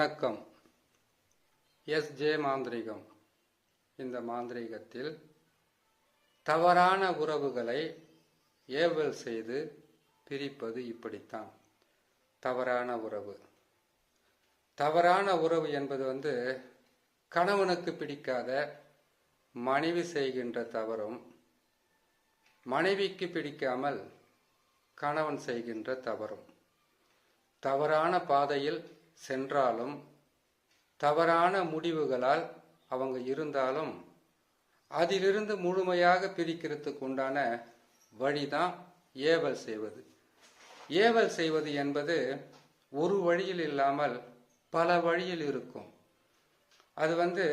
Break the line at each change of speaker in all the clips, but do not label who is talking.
வணக்கம். S. J. மாந்திரிகம். இந்த மாந்திரிகத்தில் தவறான உறவுகளை ஏவல் செய்து பிரிப்பது இப்படித்தான். தவறான உறவு. தவறான உறவு என்பது வந்து கணவனுக்கு பிடிக்காத மனைவி செய்கின்ற தவறும் மனைவிக்கு பிடிக்காமல் கணவன் செய்கின்ற தவறும். தவறான பாதையில் சென்றாலும் தவறான முடிவுகளால் அவங்க இருந்தாலும் அதிலிருந்து முழுமையாக பிரிக்கிறதுக்கு உண்டான வழிதான் ஏவல் செய்வது. ஏவல் செய்வது என்பது ஒரு வழியில் இல்லாமல் பல வழியில் இருக்கும். அது வந்து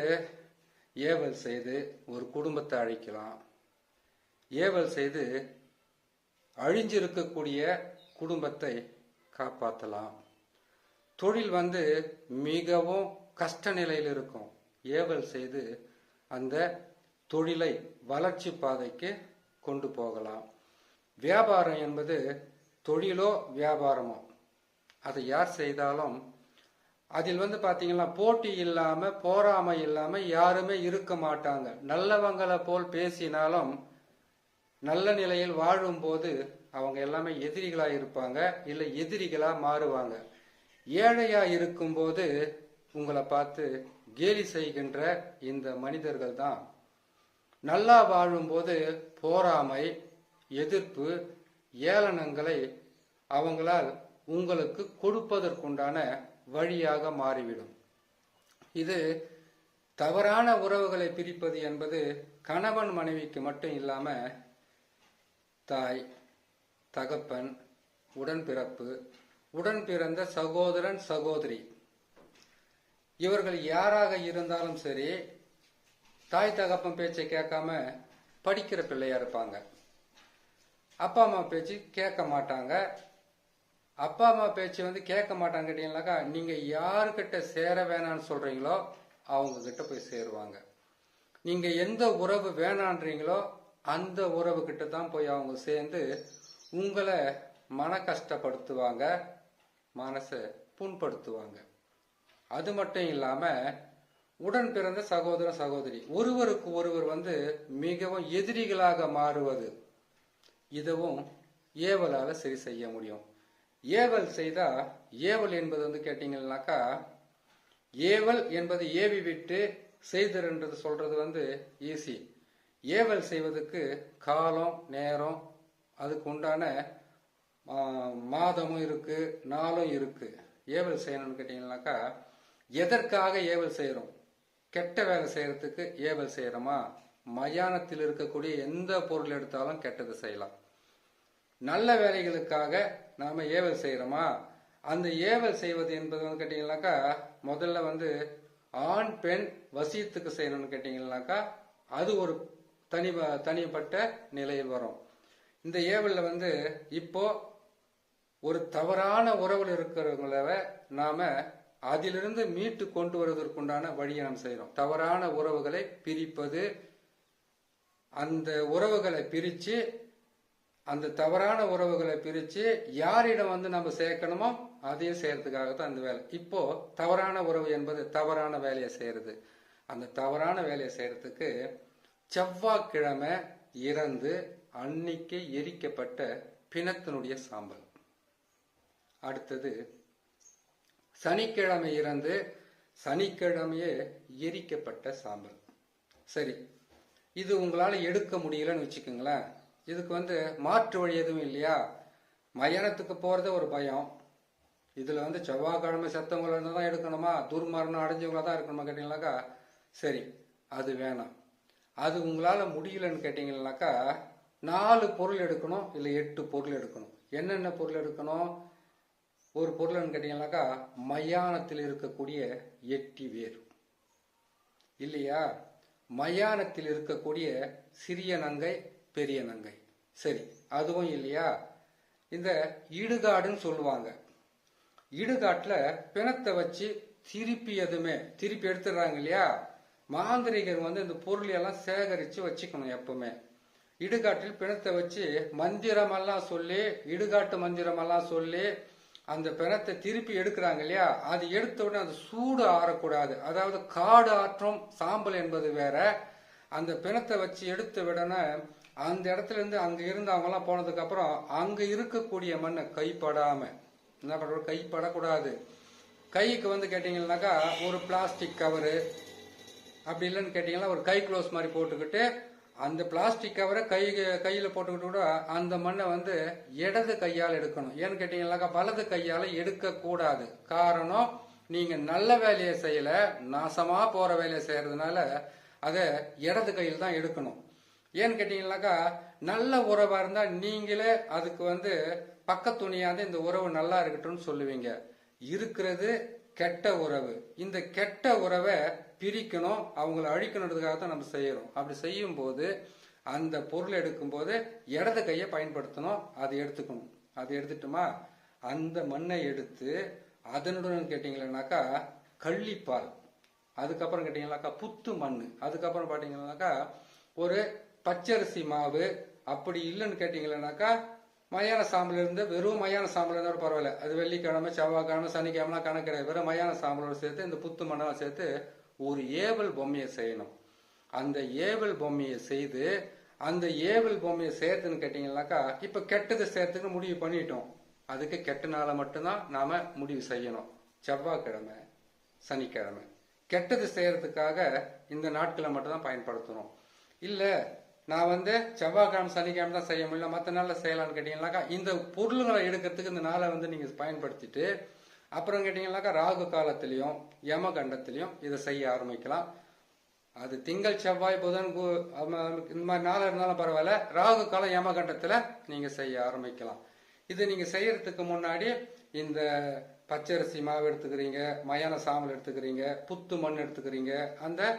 ஏவல் செய்து ஒரு குடும்பத்தை அழிக்கலாம். ஏவல் செய்து அழிஞ்சிருக்கக்கூடிய குடும்பத்தை காப்பாற்றலாம் தொழில் வந்து மிகவும் கஷ்ட நிலையில் இருக்கும். ஏவல் செய்து அந்த தொழிலை வளர்ச்சி பாதைக்கு கொண்டு போகலாம். வியாபாரம் என்பது தொழிலோ வியாபாரமோ. அதை யார் செய்தாலும் அதில் வந்து பார்த்தீங்கன்னா போட்டி இல்லாமல் போராமை இல்லாமல் யாருமே இருக்க மாட்டாங்க. நல்லவங்களை போல் பேசினாலும் நல்ல நிலையில் வாழும்போது அவங்க எல்லாமே எதிரிகளாக இருப்பாங்க இல்லை எதிரிகளாக மாறுவாங்க. ஏழையா இருக்கும்போது உங்களை பார்த்து கேலி செய்கின்ற இந்த மனிதர்கள் தான் நல்லா வாழும்போது போராமை எதிர்ப்பு ஏளனங்களை அவங்களால் உங்களுக்கு கொடுப்பதற்குண்டான வழியாக மாறிவிடும். இது தவறான உறவுகளை பிரிப்பது என்பது கணவன் மனைவிக்கு மட்டும் இல்லாம தாய் தகப்பன் உடன்பிறப்பு உடன் பிறந்த சகோதரன் சகோதரி. இவர்கள் யாராக இருந்தாலும் சரி தாய் தகப்பன் பேச்சை கேட்காம படிக்கிற பிள்ளையா இருப்பாங்க. அப்பா அம்மா பேச்சு கேட்க மாட்டாங்க. அப்பா அம்மா பேச்சு வந்து கேட்க மாட்டாங்க கேட்டீங்கன்னாக்கா நீங்க யாருக்கிட்ட சேர வேணாம்னு சொல்றீங்களோ அவங்க கிட்ட போய் சேருவாங்க. நீங்க எந்த உறவு வேணான்றீங்களோ அந்த உறவு கிட்ட தான் போய் அவங்க சேர்ந்து உங்களை மன கஷ்டப்படுத்துவாங்க மனசை புண்படுத்துவாங்க. அது மட்டும் இல்லாமல் உடன் பிறந்த சகோதர சகோதரி ஒருவருக்கு ஒருவர் வந்து மிகவும் எதிரிகளாக மாறுவது இதுவும் ஏவலால் சரி செய்ய முடியும். ஏவல் செய்தா ஏவல் என்பது வந்து கேட்டீங்கன்னாக்கா ஏவல் என்பது ஏவி விட்டு செய்தருன்றது சொல்றது வந்து ஈஸி. ஏவல் செய்வதற்கு காலம் நேரம் அதுக்கு உண்டான மாதமும் இருக்கு நாளும் இருக்கு. ஏவல் செய்யணும்னு கேட்டீங்கன்னாக்கா எதற்காக ஏவல் செய்யறோம்? கெட்ட வேலை செய்யறதுக்கு ஏவல் செய்யறோமா? மயானத்தில் இருக்கக்கூடிய எந்த பொருள் எடுத்தாலும் கெட்டது செய்யலாம். நல்ல வேலைகளுக்காக நாம ஏவல் செய்யறோமா? அந்த ஏவல் செய்வது என்பது வந்து கேட்டீங்கன்னாக்கா முதல்ல வந்து ஆண் பெண் வசியத்துக்கு செய்யணும்னு கேட்டீங்கன்னாக்கா அது ஒரு தனி தனிப்பட்ட நிலையில் வரும். இந்த ஏவலில் வந்து இப்போ ஒரு தவறான உறவில் இருக்கிறவங்கள நாம அதிலிருந்து மீட்டு கொண்டு வருவதற்குண்டான வழியை நாம் செய்யறோம் தவறான உறவுகளை பிரிப்பது அந்த உறவுகளை பிரிச்சு அந்த தவறான உறவுகளை பிரிச்சு யாரிடம் வந்து நம்ம சேர்க்கணுமோ அதையும் செய்யறதுக்காக தான் அந்த வேலை. இப்போ தவறான உறவு என்பது தவறான வேலையை செய்யறது அந்த தவறான வேலையை செய்யறதுக்கு செவ்வாய்க்கிழமை இறந்து அன்னைக்கு எரிக்கப்பட்ட பிணத்தினுடைய சாம்பல். அடுத்தது சனிக்கிழமை இறந்து சனிக்கிழமையே எரிக்கப்பட்ட சாம்பல். சரி இது உங்களால் எடுக்க முடியலன்னு வச்சுக்கோங்களேன். இதுக்கு வந்து மாற்று வழி எதுவும் இல்லையா? மயானத்துக்கு போகிறதே ஒரு பயம். இதில் வந்து செவ்வாய்க்கிழமை செத்தவங்கள இருந்து தான் எடுக்கணுமா? துர்மரணம் அடைஞ்சவங்களா தான் இருக்கணுமா கேட்டீங்கன்னாக்கா சரி அது வேணாம். அது உங்களால் முடியலன்னு கேட்டீங்கன்னாக்கா நாலு பொருள் எடுக்கணும் இல்லை எட்டு பொருள் எடுக்கணும். என்னென்ன பொருள் எடுக்கணும்? ஒரு பொருள்னு கேட்டீங்கன்னாக்கா மயானத்தில் இருக்கக்கூடிய எட்டி வேர். இல்லையா? மயானத்தில் இருக்கக்கூடிய சிறிய நங்கை பெரிய நங்கை. சரி அதுவும் இல்லையா? இந்த இடுகாடுன்னு சொல்லுவாங்க. இடுகாட்டில் பிணத்தை வச்சு திருப்பி எதுவுமே திருப்பி எடுத்துடுறாங்க இல்லையா? மாந்திரிகர் வந்து இந்த பொருளையெல்லாம் சேகரித்து வச்சுக்கணும் எப்பவுமே. இடுகாட்டில் பிணத்தை வச்சு மந்திரமெல்லாம் சொல்லி இடுகாட்டு மந்திரமெல்லாம் சொல்லி அந்த பிணத்தை திருப்பி எடுக்கிறாங்க இல்லையா? அது எடுத்த உடனே அது சூடு ஆறக்கூடாது. அதாவது காடு ஆற்றும் சாம்பல் என்பது வேற. அந்த பிணத்தை வச்சு எடுத்து விடனே அந்த இடத்துல இருந்து அங்க இருந்து எல்லாம் போனதுக்கு அப்புறம் அங்க இருக்கக்கூடிய மண்ணை கைப்படாம என்ன பண்றோம் கைப்படக்கூடாது. கைக்கு வந்து கேட்டீங்கன்னாக்கா ஒரு பிளாஸ்டிக் கவரு அப்படி இல்லைன்னு கேட்டீங்கன்னா ஒரு கை க்ளோஸ் மாதிரி போட்டுக்கிட்டு அந்த பிளாஸ்டிக் கவரை கை கையில் போட்டுக்கிட்டு கூட அந்த மண்ணை வந்து இடது கையால் எடுக்கணும். ஏன்னு கேட்டீங்கன்னாக்கா வலது கையால் எடுக்கக்கூடாது. காரணம் நீங்கள் நல்ல வேலையை செய்யலை நாசமாக போகிற வேலையை செய்கிறதுனால அதை இடது கையில் தான் எடுக்கணும். ஏன்னு கேட்டிங்கனாக்கா நல்ல உறவாக இருந்தால் நீங்களே அதுக்கு வந்து பக்கத்துணியாந்து இந்த உறவு நல்லா இருக்கட்டும்னு சொல்லுவீங்க. இருக்கிறது கெட்ட உறவு. இந்த கெட்ட உறவை பிரிக்கணும் அவங்கள அழிக்கணுன்றதுக்காக தான் நம்ம செய்யறோம். அப்படி செய்யும் போது அந்த பொருள் எடுக்கும்போது இடது கையை பயன்படுத்தணும் அதை எடுத்துக்கணும். அதை எடுத்துட்டோமா? அந்த மண்ணை எடுத்து அதனுடன் கேட்டீங்கன்னாக்கா கள்ளிப்பால். அதுக்கப்புறம் கேட்டிங்கனாக்கா புத்து மண் அதுக்கப்புறம் பார்த்தீங்கன்னாக்கா ஒரு பச்சரிசி மாவு. அப்படி இல்லைன்னு கேட்டீங்கன்னாக்கா மயான சாம்பல் இருந்து வெறும் மயான சாம்பல் இருந்தாலும் பரவாயில்ல. அது வெள்ளிக்கிழமை செவ்வாய்க்கிழமை சனிக்கிழமை கணக்கு கிடையாது. வெறும் மயான சாம்பலோட சேர்த்து இந்த புத்து மண்ணெல்லாம் சேர்த்து ஒரு ஏவல் பொம்மையை செய்யணும். அந்த ஏவல் பொம்மையை செய்து அந்த ஏவல் பொம்மையை சேர்த்துன்னு கேட்டீங்கன்னாக்கா இப்ப கெட்டது சேர்த்துன்னு முடிவு பண்ணிட்டோம். அதுக்கு கெட்ட நாளை மட்டும்தான் நாம முடிவு செய்யணும். செவ்வாய்க்கிழமை சனிக்கிழமை. கெட்டது செய்யறதுக்காக இந்த நாட்களை மட்டும்தான் பயன்படுத்தணும் இல்ல நான் வந்து செவ்வாய்க்கிழமை சனிக்கிழமை தான் செய்ய முடியல மற்ற நாளில் செய்யலாம்னு கேட்டீங்கன்னாக்கா இந்த பொருளுங்களை எடுக்கிறதுக்கு இந்த நாளை வந்து நீங்க பயன்படுத்திட்டு அப்புறம் கேட்டீங்கன்னாக்கா ராகு காலத்திலையும் யமகண்டத்திலையும் இதை செய்ய ஆரம்பிக்கலாம். அது திங்கள் செவ்வாய் புதன் கு- இந்த மாதிரி நாள் இருந்தாலும் பரவாயில்ல. ராகு காலம் யமகண்டத்தில் நீங்கள் செய்ய ஆரம்பிக்கலாம். இது நீங்கள் செய்யறதுக்கு முன்னாடி இந்த பச்சரிசி மாவு எடுத்துக்கிறீங்க மயான சாமல் எடுத்துக்கிறீங்க புத்து மண் எடுத்துக்கிறீங்க அந்த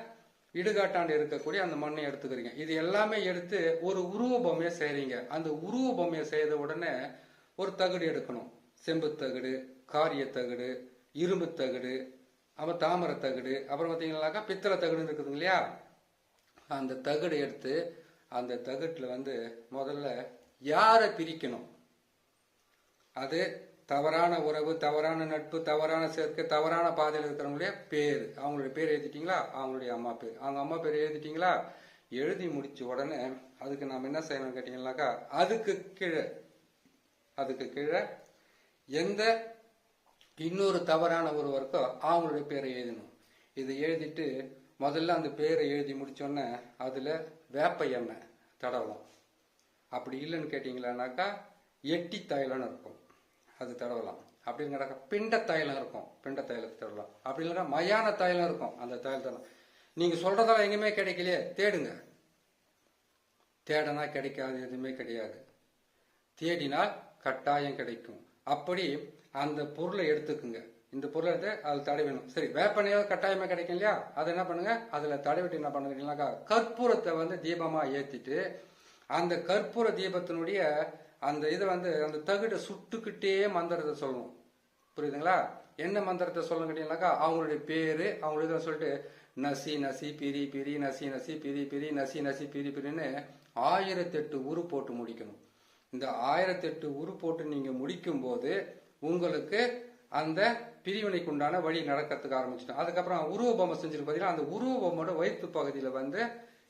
இடுகாட்டாண்டு இருக்கக்கூடிய அந்த மண்ணை எடுத்துக்கிறீங்க. இது எல்லாமே எடுத்து ஒரு உருவ பொம்மையை செய்கிறீங்க அந்த உருவ பொம்மையை செய்த உடனே ஒரு தகடு எடுக்கணும். செம்பு காரிய தகடு இரும்பு தகடு அப்புறம் தாமரை தகடு அப்புறம் பார்த்தீங்கன்னாக்கா பித்தளை தகடுன்னு இருக்குதுங்க இல்லையா? அந்த தகடு எடுத்து அந்த தகட்டில் வந்து முதல்ல யாரை பிரிக்கணும்? அது தவறான உறவு தவறான நட்பு தவறான சேர்க்கை தவறான பாதையில் இருக்கிறவங்களுடைய பேர். அவங்களுடைய பேர் எழுதிட்டீங்களா? அவங்களுடைய அம்மா பேர். அவங்க அம்மா பேர் எழுதிட்டீங்களா? எழுதி முடிச்ச உடனே அதுக்கு நாம் என்ன செய்யணும்னு கேட்டீங்கன்னாக்கா அதுக்கு கீழே அதுக்கு கீழே எந்த இன்னொரு தவறான ஒருவருக்கோ அவங்களுடைய பேரை எழுதணும். இதை எழுதிட்டு முதல்ல அந்த பேரை எழுதி முடிச்சோன்னே அதில் வேப்ப எண்ணெய் தடவலாம். அப்படி இல்லைன்னு கேட்டிங்களானாக்கா எட்டி தைலம்னு இருக்கும். அது தடவலாம். அப்படிங்கிறக்க பிண்ட தைலம் இருக்கும். பிண்ட தைலத்தை தடவலாம். அப்படி இல்லைன்னா மயான தைலம் இருக்கும் அந்த தைலத்தெல்லாம் நீங்கள் சொல்கிறதெல்லாம் எங்கேயுமே கிடைக்கலையே தேடுங்க. தேடனா கிடைக்காது எதுவுமே கிடையாது. தேடினால் கட்டாயம் கிடைக்கும். அப்படி அந்த பொருளை எடுத்துக்குங்க. இந்த பொருளை எடுத்து அதில் தடவிடணும் சரி வேப்பனையாவது கட்டாயமா கிடைக்கும் இல்லையா? அதை என்ன பண்ணுங்க? அதில் தடவிட்டு என்ன பண்ணுறீங்கன்னாக்கா கற்பூரத்தை வந்து தீபமா ஏத்திட்டு அந்த கற்பூர தீபத்தினுடைய அந்த இதை வந்து அந்த தகுடை சுட்டுக்கிட்டே மந்திரத்தை சொல்லணும். புரியுதுங்களா? என்ன மந்திரத்தை சொல்லணும் கேட்டீங்கன்னாக்கா அவங்களுடைய பேரு அவங்களுடைய இதை சொல்லிட்டு நசி நசி பிரி பிரி நசி நசி பிரி பிரி நசி நசி பிரி பிரின்னு ஆயிரத்தெட்டு உரு போட்டு முடிக்கணும். இந்த ஆயிரத்தெட்டு உரு போட்டு நீங்கள் முடிக்கும் போது உங்களுக்கு அந்த பிரிவினைக்கு உண்டான வழி நடக்கிறதுக்கு ஆரம்பிச்சிட்டோம். அதுக்கப்புறம் உருவ பொம்மை செஞ்சிருக்கு பார்த்தீங்கன்னா அந்த உருவ பொம்மோட வயிற்று பகுதியில் வந்து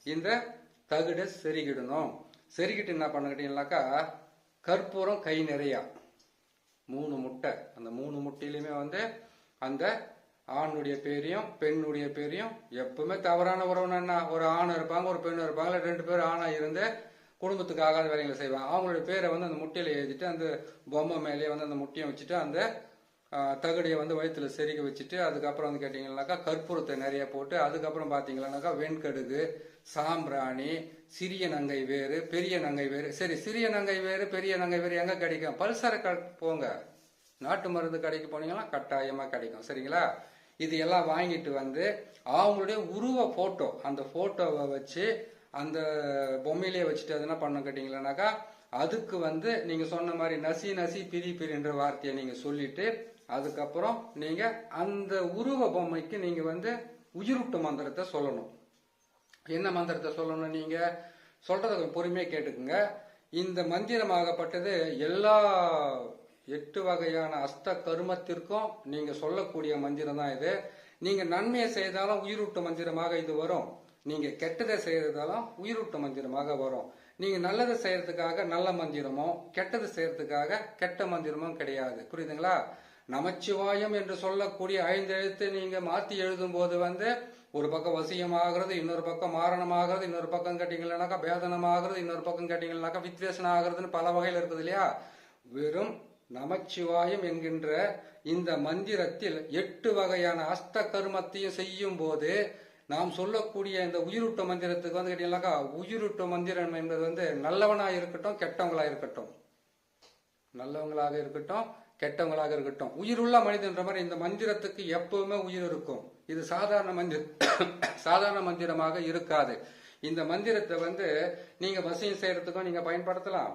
இந்த தகுடை செருகிடணும். செருகிட்டு என்ன பண்ணிக்கிட்டீங்கன்னாக்கா கற்பூரம் கை நிறையா மூணு முட்டை. அந்த மூணு முட்டையிலுமே வந்து அந்த ஆணுடைய பேரையும் பெண்ணுடைய பேரையும் எப்பவுமே தவறான உறவுனா என்ன? ஒரு ஆண் இருப்பாங்க ஒரு பெண் இருப்பாங்க ரெண்டு பேரும் ஆணா இருந்து குடும்பத்துக்கு ஆகாத வேலைகளை செய்வாங்க. அவங்களுடைய பேரை வந்து அந்த முட்டையில எழுதிட்டு அந்த பொம்மை மேலேயே வந்து அந்த முட்டையை வச்சுட்டு அந்த தகடியை வந்து வயிற்றுல செருகி வச்சுட்டு அதுக்கப்புறம் வந்து கேட்டிங்கன்னாக்கா கற்பூரத்தை நிறைய போட்டு அதுக்கப்புறம் பார்த்தீங்கன்னாக்கா வெண்கடுகு சாம்பிராணி சிறிய நங்கை வேறு பெரிய நங்கை வேறு. சரி சிறிய நங்கை வேறு பெரிய நங்கை வேறு எங்கே கிடைக்கும்? பல்சரை க போங்க. நாட்டு மருந்து கடைக்கு போனீங்கன்னா கட்டாயமாக கிடைக்கும். சரிங்களா? இது எல்லாம் வாங்கிட்டு வந்து அவங்களுடைய உருவ ஃபோட்டோ அந்த ஃபோட்டோவை வச்சு அந்த பொம்மையிலே வச்சுட்டு அது என்ன பண்ண கேட்டீங்களானாக்கா அதுக்கு வந்து நீங்க சொன்ன மாதிரி நசி நசி பிரி பிரின்ற வார்த்தையை நீங்க சொல்லிட்டு அதுக்கப்புறம் நீங்க அந்த உருவ பொம்மைக்கு நீங்க வந்து உயிரூட்டு மந்திரத்தை சொல்லணும். என்ன மந்திரத்தை சொல்லணும் நீங்க? சொல்றத கொஞ்சம் பொறுமையா கேட்டுக்குங்க. இந்த மந்திரமாகப்பட்டது எல்லா எட்டு வகையான அஷ்ட கருமத்திற்கும் நீங்க சொல்லக்கூடிய மந்திரம் தான் இது. நீங்க நன்மையை செய்தாலும் உயிரூட்டு மந்திரமாக இது வரும். நீங்க கெட்டதை செய்யறதாலும் உயிரூட்ட மந்திரமாக வரும். நீங்க நல்லதை செய்யறதுக்காக நல்ல மந்திரமோ கெட்டது செய்யறதுக்காக கெட்ட மந்திரமும் கிடையாது. புரியுதுங்களா? நமச்சிவாயம் என்று சொல்லக்கூடிய ஐந்து எழுத்து நீங்க மாத்தி எழுதும் போது வந்து ஒரு பக்கம் வசியமாகிறது இன்னொரு பக்கம் மாரணமாகிறது இன்னொரு பக்கம் கேட்டீங்கன்னாக்கா பேதனமாகிறது இன்னொரு பக்கம் கேட்டீங்கன்னாக்கா வித்வேஷனம் ஆகிறதுன்னு பல வகையில் இருக்குது இல்லையா? வெறும் நமச்சிவாயம் என்கின்ற இந்த மந்திரத்தில் எட்டு வகையான அஷ்ட கருமத்தையும் செய்யும் போது நாம் சொல்லக்கூடிய இந்த உயிரூட்ட மந்திரத்துக்கு வந்து கேட்டீங்கன்னாக்கா உயிரூட்ட மந்திரம் என்பது வந்து நல்லவனாக இருக்கட்டும் கெட்டவங்களாக இருக்கட்டும். நல்லவங்களாக இருக்கட்டும் கெட்டவங்களாக இருக்கட்டும். உயிருள்ள மனிதன்ற மாதிரி இந்த மந்திரத்துக்கு எப்பவுமே உயிர் இருக்கும். இது சாதாரண மந்திர சாதாரண மந்திரமாக இருக்காது. இந்த மந்திரத்தை வந்து நீங்க வசியம் செய்யறதுக்கும் நீங்க பயன்படுத்தலாம்.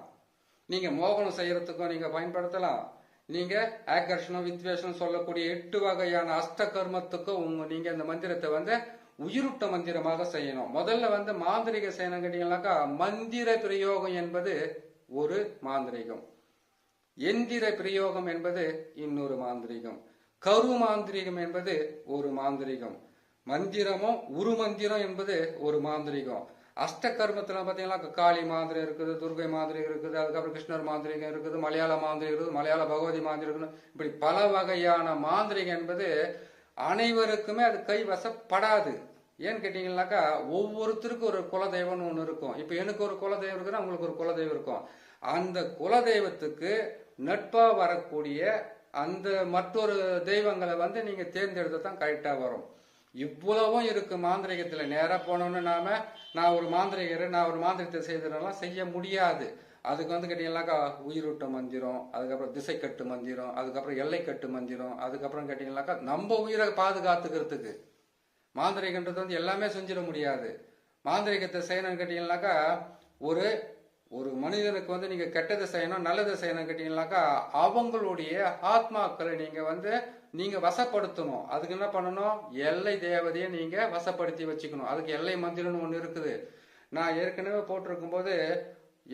நீங்க மோகனம் செய்யறதுக்கும் நீங்க பயன்படுத்தலாம். நீங்க ஆகர்ஷணம் வித்வேஷனம் சொல்லக்கூடிய எட்டு வகையான அஷ்ட கர்மத்துக்கும் உங்கள் நீங்க இந்த மந்திரத்தை வந்து உயிருட்ட மந்திரமாக செய்யணும். முதல்ல வந்து மாந்திரிக செய்யணும் கேட்டீங்கன்னாக்கா மந்திர பிரயோகம் என்பது ஒரு மாந்திரிகம். எந்திர பிரயோகம் என்பது இன்னொரு மாந்திரிகம். கரு மாந்திரிகம் என்பது ஒரு மாந்திரிகம். மந்திரமும் உரு மந்திரம் என்பது ஒரு மாந்திரிகம். அஷ்ட கர்மத்துல பாத்தீங்கன்னா காளி மாந்திரம் இருக்குது துர்கை மாந்திரிகம் இருக்குது அதுக்கப்புறம் கிருஷ்ணர் மாந்திரிகம் இருக்குது மலையாள மாந்திரிகம் இருக்குது மலையாள பகவதி மாந்திரிகம் இருக்குது. இப்படி பல வகையான மாந்திரிகம் என்பது அனைவருக்குமே அது கைவசப்படாது ஏன்னு கேட்டீங்கன்னாக்கா ஒவ்வொருத்தருக்கும் ஒரு குலதெய்வம்னு ஒன்று இருக்கும். இப்போ எனக்கு ஒரு குலதெய்வம் இருக்குன்னா உங்களுக்கு ஒரு குலதெய்வம் இருக்கும். அந்த குலதெய்வத்துக்கு நட்பாக வரக்கூடிய அந்த மற்றொரு தெய்வங்களை வந்து நீங்கள் தேர்ந்தெடுத்து தான் கரெக்டாக வரும். இவ்வளவும் இருக்கு மாந்திரிகத்தில். நேராக போனோம்னு நாம நான் ஒரு மாந்திரிகர் நான் ஒரு மாந்திரிகத்தை செய்ததெல்லாம் செய்ய முடியாது. அதுக்கு வந்து கேட்டீங்கன்னாக்கா உயிரூட்ட மந்திரம் அதுக்கப்புறம் திசை கட்டு மந்திரம் அதுக்கப்புறம் எல்லை கட்டு மந்திரம் அதுக்கப்புறம் கேட்டீங்கன்னாக்கா நம்ம உயிரை பாதுகாத்துக்கிறதுக்கு. மாந்திரிகன்றது வந்து எல்லாமே செஞ்சிட முடியாது. மாந்திரிகத்தை செய்யணும்னு கேட்டீங்கன்னாக்கா ஒரு ஒரு மனிதனுக்கு வந்து நீங்க கெட்டதை செய்யணும் நல்லதை செய்யணும் கேட்டீங்கன்னாக்கா அவங்களுடைய ஆத்மாக்களை நீங்க வந்து நீங்க வசப்படுத்தணும். அதுக்கு என்ன பண்ணணும்? எல்லை தேவதையை நீங்க வசப்படுத்தி வச்சுக்கணும். அதுக்கு எல்லை மந்திரம்னு ஒன்று இருக்குது. நான் ஏற்கனவே போட்டிருக்கும் போது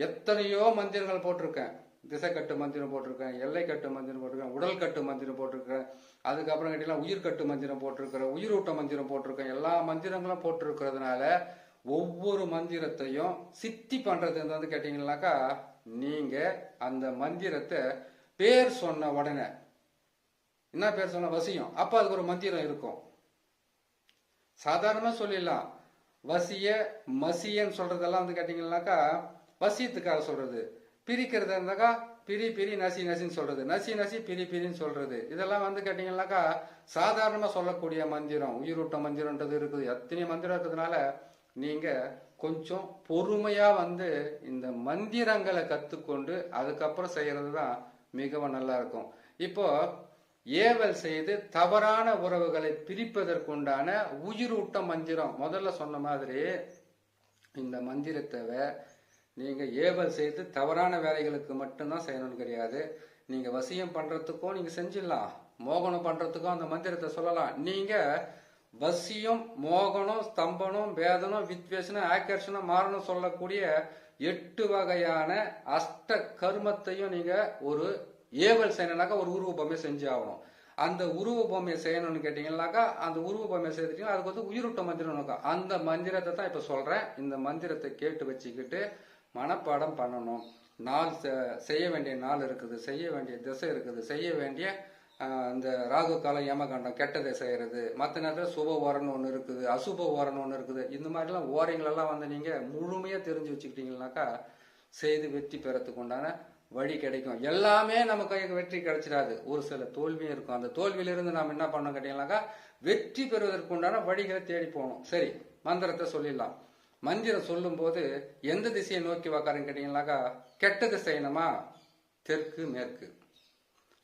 எத்தனையோ மந்திரங்கள் போட்டிருக்கேன். திசை கட்டு மந்திரம் போட்டிருக்கேன் எல்லை கட்டு மந்திரம் போட்டிருக்கேன் உடல் கட்டு மந்திரம் போட்டிருக்கேன் அதுக்கப்புறம் கேட்டீங்கன்னா உயிர் கட்டு மந்திரம் போட்டிருக்கிறேன் உயிரூட்ட மந்திரம் போட்டிருக்கேன். எல்லா மந்திரங்களும் போட்டிருக்கிறதுனால ஒவ்வொரு மந்திரத்தையும் சித்தி பண்றது வந்து கேட்டீங்கன்னாக்கா நீங்க அந்த மந்திரத்தை பேர் சொன்ன உடனே என்ன பேர் சொன்னால் வசியம். அப்ப அதுக்கு ஒரு மந்திரம் இருக்கும். சாதாரணமா சொல்லிடலாம். வசிய மசியன்னு சொல்றதெல்லாம் வந்து கேட்டீங்கன்னாக்கா வசியத்துக்காக சொல்றது. பிரிக்கிறது இருந்தாக்கா பிரி பிரி நசி நசின்னு சொல்றது. நசி நசி பிரி பிரின்னு சொல்றது. இதெல்லாம் வந்து கேட்டீங்கன்னாக்கா சாதாரணமா சொல்லக்கூடிய மந்திரம். உயிரூட்ட மந்திரம்ன்றது இருக்குது. எத்தனை மந்திரம் இருக்கிறதுனால நீங்க கொஞ்சம் பொறுமையா வந்து இந்த மந்திரங்களை கத்துக்கொண்டு அதுக்கப்புறம் செய்யறது தான் மிகவும் நல்லா இருக்கும். இப்போ ஏவல் செய்து தவறான உறவுகளை பிரிப்பதற்குண்டான உயிரூட்ட மந்திரம். முதல்ல சொன்ன மாதிரி இந்த மந்திரத்தை நீங்க ஏவல் செய்து தவறான வேலைகளுக்கு மட்டும்தான் செய்யணும்னு கிடையாது. நீங்க வசியம் பண்றதுக்கும் நீங்க செஞ்சிடலாம். மோகனம் பண்றதுக்கும் அந்த மந்திரத்தை சொல்லலாம். நீங்க வசியம் மோகனம் ஸ்தம்பனம் வேதனம் வித்வேஷனம் ஆக்கர்ஷணம் மாறணும் சொல்லக்கூடிய எட்டு வகையான அஷ்ட கர்மத்தையும் நீங்க ஒரு ஏவல் செய்யணும்னாக்கா ஒரு உருவ பொம்மை செஞ்சு ஆகணும். அந்த உருவ பொம்மையை செய்யணும்னு கேட்டீங்கன்னாக்கா அந்த உருவ பொம்மையை செய்துட்டீங்கன்னா அதுக்கு வந்து உயிரூட்ட மந்திரம் இருக்கும். அந்த மந்திரத்தை தான் இப்போ சொல்கிறேன் இந்த மந்திரத்தை கேட்டு வச்சுக்கிட்டு மனப்பாடம் பண்ணணும். நாள் செய்ய வேண்டிய நாள் இருக்குது செய்ய வேண்டிய திசை இருக்குது செய்ய வேண்டிய இந்த ராகு காலம் யமகண்டம் கெட்டதை செய்யறது. மற்ற நேரத்தில் சுப ஓரம்னு ஒன்று இருக்குது அசுப ஓரம்னு ஒன்று இருக்குது. இந்த மாதிரிலாம் ஓரைங்களெல்லாம் வந்து நீங்கள் முழுமையாக தெரிஞ்சு வச்சுக்கிட்டீங்கன்னாக்கா செய்து வெற்றி பெறத்துக்கு உண்டான வழி கிடைக்கும். எல்லாமே நம்ம வெற்றி கிடைச்சிடாது. ஒரு சில தோல்வியும் இருக்கும். அந்த தோல்வியிலிருந்து நாம் என்ன பண்ணோம் கேட்டீங்கன்னாக்கா வெற்றி பெறுவதற்கு உண்டான வழிகளை தேடி போகணும். சரி மந்திரத்தை சொல்லிடலாம். மந்திரம் சொல்லும்போது எந்த திசையை நோக்கி வாக்காருன்னு கேட்டீங்கன்னாக்கா கெட்டது செய்யணுமா தெற்கு மேற்கு.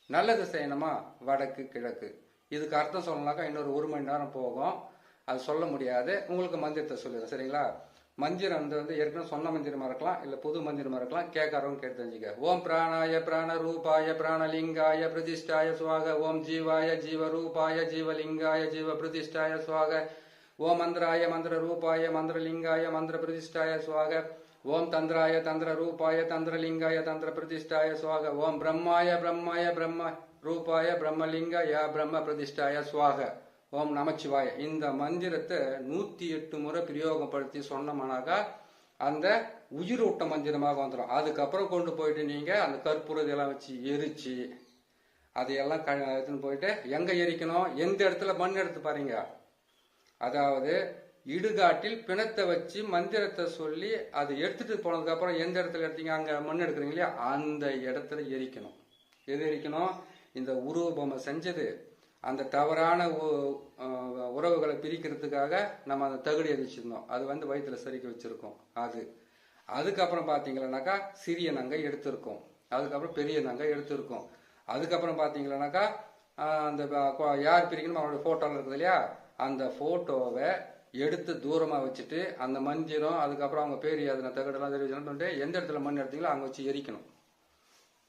நல்லது செய்யணுமா வடக்கு கிழக்கு. இதுக்கு அர்த்தம் சொல்லணும்னாக்கா இன்னொரு ஒரு மணி நேரம் போகும். அது சொல்ல முடியாது. உங்களுக்கு மந்திரத்தை சொல்லிடுறேன். சரிங்களா? மந்திரம் வந்து வந்து ஏற்கனவே சொன்ன மந்திரமா இருக்கலாம் இல்ல புது மந்திரமா இருக்கலாம் கேட்கறவங்க கேட்டு தெரிஞ்சுக்க. ஓம் பிராணாய பிராண ரூபாய பிராணலிங்காய பிரதிஷ்டாய சுவாக. ஓம் ஜீவாய ஜீவ ரூபாய ஜீவலிங்காய ஜீவ பிரதிஷ்டாய சுவாக. ஓம் மந்திராய மந்திர ரூபாய மந்திரலிங்காய மந்திர பிரதிஷ்டாய சுவாக. ஓம் தந்திராய தந்திர ரூபாய தந்திரலிங்காய தந்திர பிரதிஷ்டாய சுவாக. ஓம் பிரம்மாய பிரம்மாய பிரம்ம ரூபாய பிரம்மலிங்க யா பிரம்ம பிரதிஷ்டாய சுவாக. ஓம் நமச்சிவாய. இந்த மந்திரத்தை நூத்தி எட்டு முறை பிரயோகப்படுத்தி சொன்னோம்னாக்கா அந்த உயிரூட்ட மந்திரமாக வந்துடும் அதுக்கப்புறம் கொண்டு போயிட்டு நீங்க அந்த கற்பூர இதெல்லாம் வச்சு எரிச்சு அதையெல்லாம் க எடுத்துன்னு போயிட்டு எங்க எரிக்கணும்? எந்த இடத்துல மண் எடுத்து பாருங்க. அதாவது இடுகாட்டில் பிணத்தை வச்சு மந்திரத்தை சொல்லி அதை எடுத்துட்டு போனதுக்கு அப்புறம் எந்த இடத்துல எடுத்தீங்க? அங்க மண் எடுக்கிறீங்க இல்லையா? அந்த இடத்துல எரிக்கணும். எது எரிக்கணும்? இந்த உருவ பொம்மை செஞ்சது. அந்த தவறான உ- உறவுகளை பிரிக்கிறதுக்காக நம்ம அந்த தகுடி எரிச்சிருந்தோம். அது வந்து வயிற்றுல சரிக்க வச்சிருக்கோம். அது. அதுக்கப்புறம் பார்த்தீங்கன்னாக்கா சிறிய நங்கை எடுத்திருக்கோம். அதுக்கப்புறம் பெரிய நங்கை எடுத்திருக்கோம். அதுக்கப்புறம் பார்த்தீங்கன்னாக்கா அந்த யார் பிரிக்கணும் அவரோட ஃபோட்டோவில் இருக்குது இல்லையா? அந்த ஃபோட்டோவை எடுத்து தூரமாக வச்சுட்டு அந்த மஞ்சளும் அதுக்கப்புறம் அவங்க பேர் அதில் தகடெல்லாம் தெரிவிச்சுட்டு எந்த இடத்துல மண் எடுத்தீங்களோ அங்கே வச்சு எரிக்கணும்.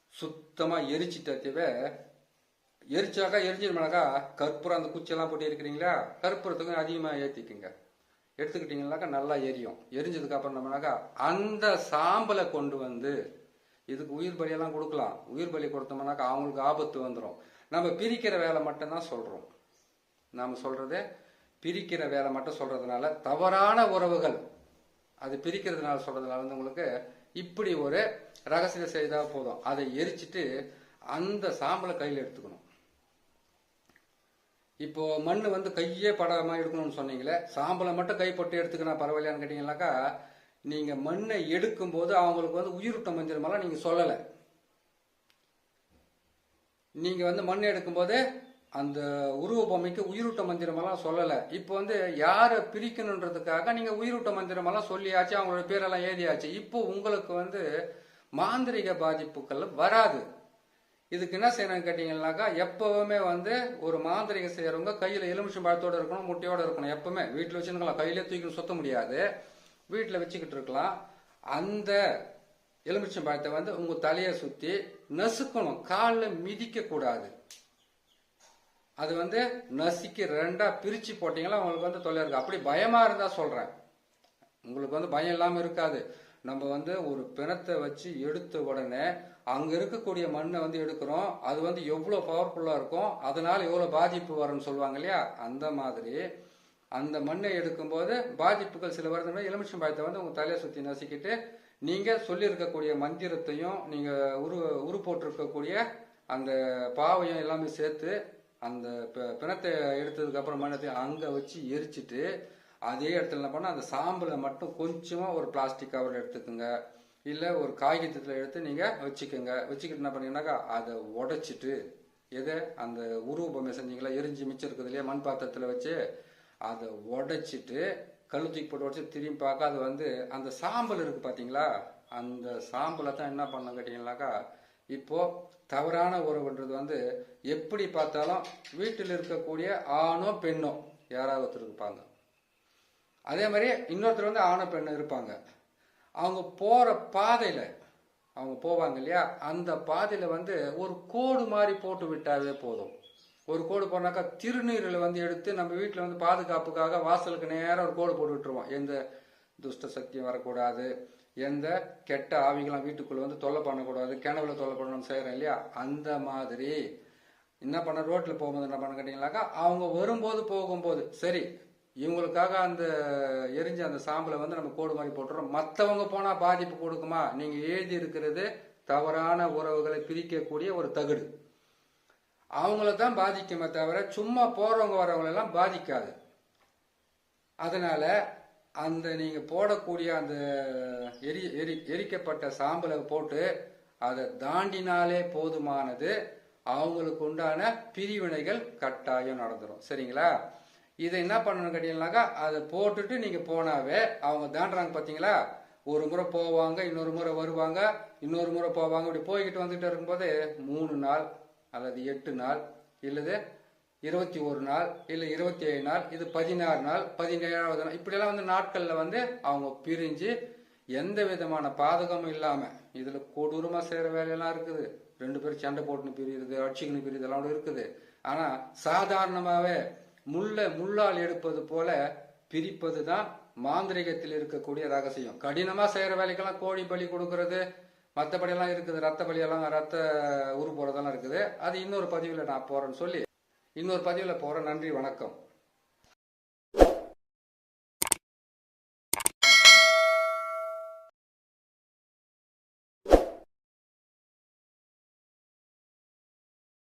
சுத்தமாக எரிச்சிட்டத்தவே எரிச்சாக்கா எரிஞ்சிருமாக்கா கற்பூரம் அந்த குச்சியெல்லாம் போட்டு இருக்கிறீங்களா கற்பூரத்துக்கும் அதிகமாக ஏற்றிக்குங்க எடுத்துக்கிட்டிங்கனாக்கா நல்லா எரியும். எரிஞ்சதுக்கு அப்புறம் நம்மனாக்கா அந்த சாம்பலை கொண்டு வந்து இதுக்கு உயிர் பலியெல்லாம் கொடுக்கலாம். உயிர் பலி கொடுத்தோம்னாக்கா அவங்களுக்கு ஆபத்து வந்துடும் நம்ம பிரிக்கிற வேலை மட்டும்தான் சொல்கிறோம் நாம் சொல்கிறதே பிரிக்கிற வேலை மட்டும் சொல்கிறதுனால தவறான உறவுகள். அது பிரிக்கிறதுனால சொல்கிறதுனால வந்து உங்களுக்கு இப்படி ஒரு ரகசியம் செய்தால் போதும். அதை எரிச்சிட்டு அந்த சாம்பலை கையில் எடுத்துக்கணும். இப்போ மண் வந்து கையே படாம எடுக்கணும்னு சொன்னீங்களே சாம்பலை மட்டும் கைப்பட்டு எடுத்துக்கணும் பரவாயில்லையான்னு கேட்டீங்கன்னாக்கா நீங்க மண்ணை எடுக்கும் போது அவங்களுக்கு வந்து உயிரூட்டம் மந்திரமெல்லாம் நீங்க சொல்லலை. நீங்க வந்து மண் எடுக்கும்போது அந்த உருவ பொம்மைக்கு உயிரூட்ட மந்திரமெல்லாம் சொல்லலை. இப்போ வந்து யாரை பிரிக்கணுன்றதுக்காக நீங்கள் உயிரூட்ட மந்திரமெல்லாம் சொல்லியாச்சு அவங்களோட பேரெல்லாம் எழுதியாச்சு இப்போ உங்களுக்கு வந்து மாந்திரிக பாதிப்புகள் வராது. இதுக்கு என்ன செய்யணும்னு கேட்டீங்கன்னாக்கா எப்பவுமே வந்து ஒரு மாந்திரிகம் செய்யறவங்க கையில எலுமிச்சம் பழத்தோட இருக்கணும் முட்டையோட இருக்கணும். எப்பவுமே வீட்டில் வச்சுருக்கலாம் கையிலே தூக்கி சுத்த முடியாது. வீட்டில் வச்சுக்கிட்டு இருக்கலாம். அந்த எலுமிச்சம் பழத்தை வந்து உங்க தலையை சுத்தி நசுக்கணும். காலில் மிதிக்க கூடாது. அது வந்து நசுக்கி ரெண்டா பிரிச்சு போட்டீங்களா உங்களுக்கு வந்து தொல்லை இருக்கு. அப்படி பயமா இருந்தா சொல்றேன். உங்களுக்கு வந்து பயம் இல்லாம இருக்காது. நம்ம வந்து ஒரு பிணத்தை வச்சு எடுத்த உடனே அங்க இருக்கக்கூடிய மண்ணை வந்து எடுக்கிறோம். அது வந்து எவ்வளவு பவர்ஃபுல்லா இருக்கும் அதனால எவ்வளவு பாதிப்பு வரும்னு சொல்லுவாங்க இல்லையா? அந்த மாதிரி. அந்த மண்ணை எடுக்கும்போது பாதிப்புகள் சில வருதுன்னா எலுமிச்சம் பழத்தை வந்து உங்க தலையை சுத்தி நசுக்கிட்டு நீங்க சொல்லியிருக்கக்கூடிய மந்திரத்தையும் நீங்க உரு உரு போட்டிருக்கக்கூடிய அந்த பாவையும் எல்லாமே சேர்த்து அந்த பி- பிணத்தை எடுத்ததுக்கு அப்புறம் மண்ணத்தை அங்க வச்சு எரிச்சிட்டு அதே இடத்துல என்ன பண்ணா அந்த சாம்பலை மட்டும் கொஞ்சமா ஒரு பிளாஸ்டிக் கவர் எடுத்துக்கோங்க இல்லை ஒரு காகிதத்தில் எடுத்து நீங்கள் வச்சுக்கோங்க. வச்சுக்கிட்டு என்ன பண்ணீங்கன்னாக்கா அதை உடைச்சிட்டு எதை? அந்த உருவ பொம்மை செஞ்சீங்களா? எரிஞ்சு மிச்சம் இருக்குது இல்லையா? மண் பாத்திரத்தில் வச்சு அதை உடைச்சிட்டு கழுத்துக்கு போட்டு உடச்சி திரும்பி பார்க்க அது வந்து அந்த சாம்பல் இருக்குது பார்த்தீங்களா அந்த சாம்பலை தான் என்ன பண்ண கேட்டிங்கனாக்கா இப்போது தவறான உறவுன்றது வந்து எப்படி பார்த்தாலும் வீட்டில் இருக்கக்கூடிய ஆணோ பெண்ணோ யாராவது ஒருத்தர் இருப்பாங்க. அதே மாதிரி இன்னொருத்தர் வந்து ஆணோ பெண்ணோ இருப்பாங்க. அவங்க போற பாதையில அவங்க போவாங்க இல்லையா? அந்த பாதையில வந்து ஒரு கோடு மாதிரி போட்டு விட்டாவே போதும். ஒரு கோடு போனாக்கா திருநீரில் வந்து எடுத்து நம்ம வீட்டில் வந்து பாதுகாப்புக்காக வாசலுக்கு நேராக ஒரு கோடு போட்டு விட்டுருவோம். எந்த துஷ்ட சக்தியும் வரக்கூடாது. எந்த கெட்ட ஆவிகளாம் வீட்டுக்குள்ளே வந்து தொல்லை பண்ணக்கூடாது. கிணவுல தொல்லை பண்ணணும் செய்கிறோம் இல்லையா? அந்த மாதிரி. என்ன பண்ண ரோட்டில் போகும்போது என்ன பண்ண கேட்டீங்கன்னாக்கா அவங்க வரும்போது போகும்போது சரி இவங்களுக்காக அந்த எரிஞ்ச அந்த சாம்பலை வந்து நம்ம கோடு மாதிரி போட்டுறோம். மற்றவங்க போனால் பாதிப்பு கொடுக்குமா? நீங்கள் எழுதி இருக்கிறது தவறான உறவுகளை பிரிக்கக்கூடிய ஒரு தகடு. அவங்கள தான் பாதிக்குமே தவிர சும்மா போகிறவங்க வரவங்களெல்லாம் பாதிக்காது. அதனால அந்த நீங்கள் போடக்கூடிய அந்த எரி எரி எரிக்கப்பட்ட சாம்பலை போட்டு அதை தாண்டினாலே போதுமானது. அவங்களுக்கு உண்டான பிரிவினைகள் கட்டாயம் நடந்துடும் சரிங்களா? இதை என்ன பண்ணணும் கேட்டீங்கன்னாக்கா அதை போட்டுட்டு நீங்க போனாவே அவங்க தாண்டுறாங்க பாத்தீங்களா? ஒரு முறை போவாங்க இன்னொரு முறை வருவாங்க இன்னொரு முறை போவாங்க. இப்படி போய்கிட்டு வந்துட்டு இருக்கும்போது மூணு நாள் அல்லது எட்டு நாள் இல்லது இருபத்தி ஒரு நாள் இல்லை இருபத்தி ஏழு நாள் இது பதினாறு நாள் பதினேழாவது நாள். இப்படியெல்லாம் வந்து நாட்களில் வந்து அவங்க பிரிஞ்சு எந்த விதமான பாதகமும் இல்லாமல் இதில் கொடூரமாக செய்கிற வேலையெல்லாம் இருக்குது. ரெண்டு பேரும் சண்டை போட்டுன்னு பிரியுது அடிச்சுக்கணும் பிரியுது எல்லாம் இருக்குது. ஆனால் சாதாரணமாகவே முள்ள முள்ளால் எடுப்பது போல பிரிப்பது தான் மாந்திரிகத்தில் இருக்கக்கூடிய ரகசியம். கடினமா செய்யற வேலைக்கெல்லாம் கோழி பலி கொடுக்கறது மற்றபடியெல்லாம் இருக்குது. ரத்த பலியெல்லாம் ரத்த உரு போறதெல்லாம் இருக்குது. அது இன்னொரு பதிவில் நான் போறேன்னு சொல்லி இன்னொரு பதிவில் போறேன். நன்றி வணக்கம்.